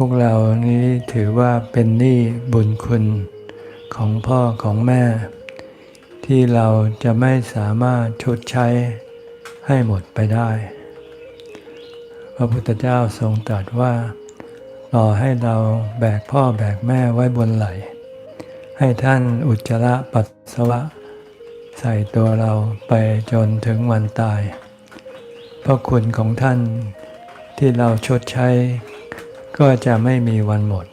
พวกเรานี้ถือว่าเป็นหนี้บุญคุณของพ่อของแม่ ที่เราจะไม่สามารถชดใช้ให้หมดไปได้ พระพุทธเจ้าทรงตรัสว่า ต่อให้เราแบกพ่อแบกแม่ไว้บนไหล ให้ท่านอุจจาระปัสสาวะ ใส่ตัวเราไปจนถึงวันตาย พระคุณของท่านที่เราชดใช้ ก็จะไม่มีวันหมด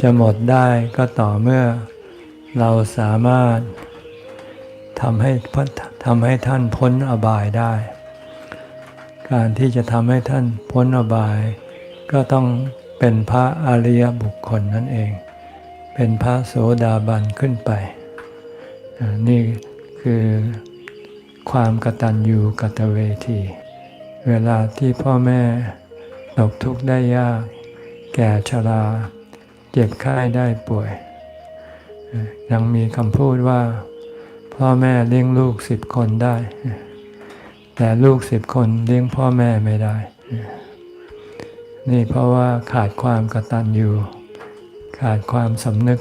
จะหมดได้ก็ต่อเมื่อเราสามารถทำให้ทำให้ท่านพ้นอบายได้ การที่จะทำให้ท่านพ้นอบาย ก็ต้องเป็นพระอริยบุคคลนั่นเอง เป็นพระโสดาบันขึ้นไป นี่คือความกตัญญูกตเวที เวลาที่พ่อแม่ ตกทุกข์ได้ยาก แก่ชรา เจ็บไข้ได้ป่วย ยังมีคำพูดว่า พ่อแม่เลี้ยงลูกสิบคนได้ แต่ลูกสิบคนเลี้ยงพ่อแม่ไม่ได้ นี่เพราะว่าขาดความกตัญญูขาดความสำนึก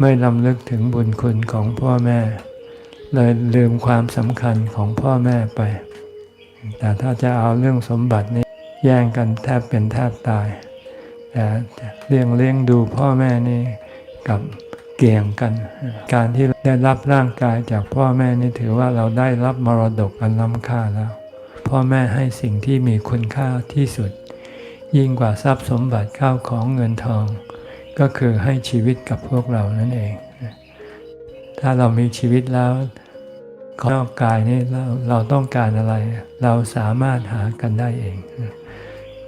ไม่ลำลึกถึงบุญคุณของพ่อแม่ เลยลืมความสำคัญของพ่อแม่ไป แต่ถ้าจะเอาเรื่องสมบัตินี้ แย่งกันแทบเป็นแทบตาย แต่เลี้ยงเลี้ยงดูพ่อแม่นี่กับเกี่ยงกัน การที่ได้รับร่างกายจากพ่อแม่นี่ถือว่าเราได้รับมรดกอันล้ำค่าแล้ว พ่อแม่ให้สิ่งที่มีคุณค่าที่สุด ยิ่งกว่าทรัพย์สมบัติข้าวของเงินทอง ก็คือให้ชีวิตกับพวกเรานั่นเอง ถ้าเรามีชีวิตแล้ว นอกกายนี่เราเราต้องการอะไร เราสามารถหากันได้เอง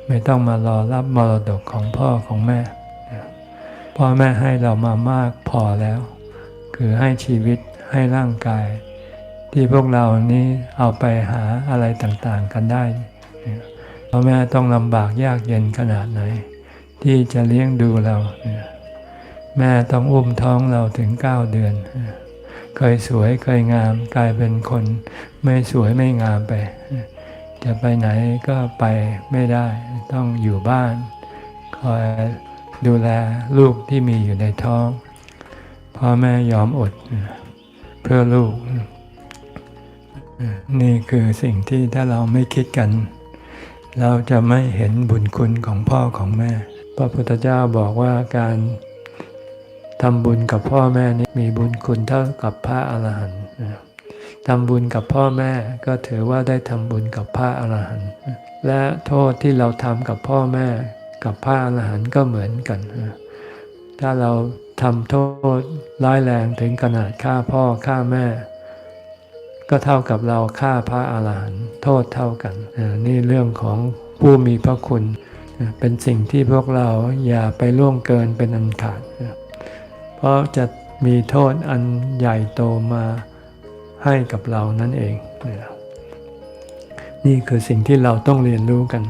ไม่ต้องมารอรับมรดกของพ่อของแม่ พ่อแม่ให้เรามามากพอแล้ว คือให้ชีวิตให้ร่างกาย ที่พวกเรานี้เอาไปหาอะไรต่างๆกันได้พ่อแม่ต้องลำบากยากเย็นขนาดไหน ที่จะเลี้ยงดูเรา แม่ต้องอุ้มท้องเราถึงเก้าเดือน เคยสวยเคยงาม กลายเป็นคนไม่สวยไม่งามไป จะไปไหนก็ไปไม่ได้ ต้องอยู่บ้าน คอยดูแลลูกที่มีอยู่ในท้องพ่อแม่ยอมอดเพื่อลูก นี่คือสิ่งที่ถ้าเราไม่คิดกัน เราจะไม่เห็นบุญคุณของพ่อของแม่ พระพุทธเจ้าบอกว่าการ ทำบุญกับพ่อแม่นี้มีบุญคุณเท่ากับพระอรหันต์ทำบุญกับพ่อแม่ก็ถือว่าได้ทำบุญกับพระอรหันต์และโทษที่เราทำกับพ่อแม่กับพระอรหันต์ก็เหมือนกัน ถ้าเราทำโทษร้ายแรงถึงขนาดฆ่าพ่อฆ่าแม่ ก็เท่ากับเราฆ่าพระอรหันต์โทษเท่ากัน นี่เรื่องของผู้มีพระคุณ เป็นสิ่งที่พวกเราอย่าไปล่วงเกินเป็นอันขาด เพราะจะมีโทษอันใหญ่โตมาให้กับเรานั่นเอง นี่คือสิ่งที่เราต้องเรียนรู้กัน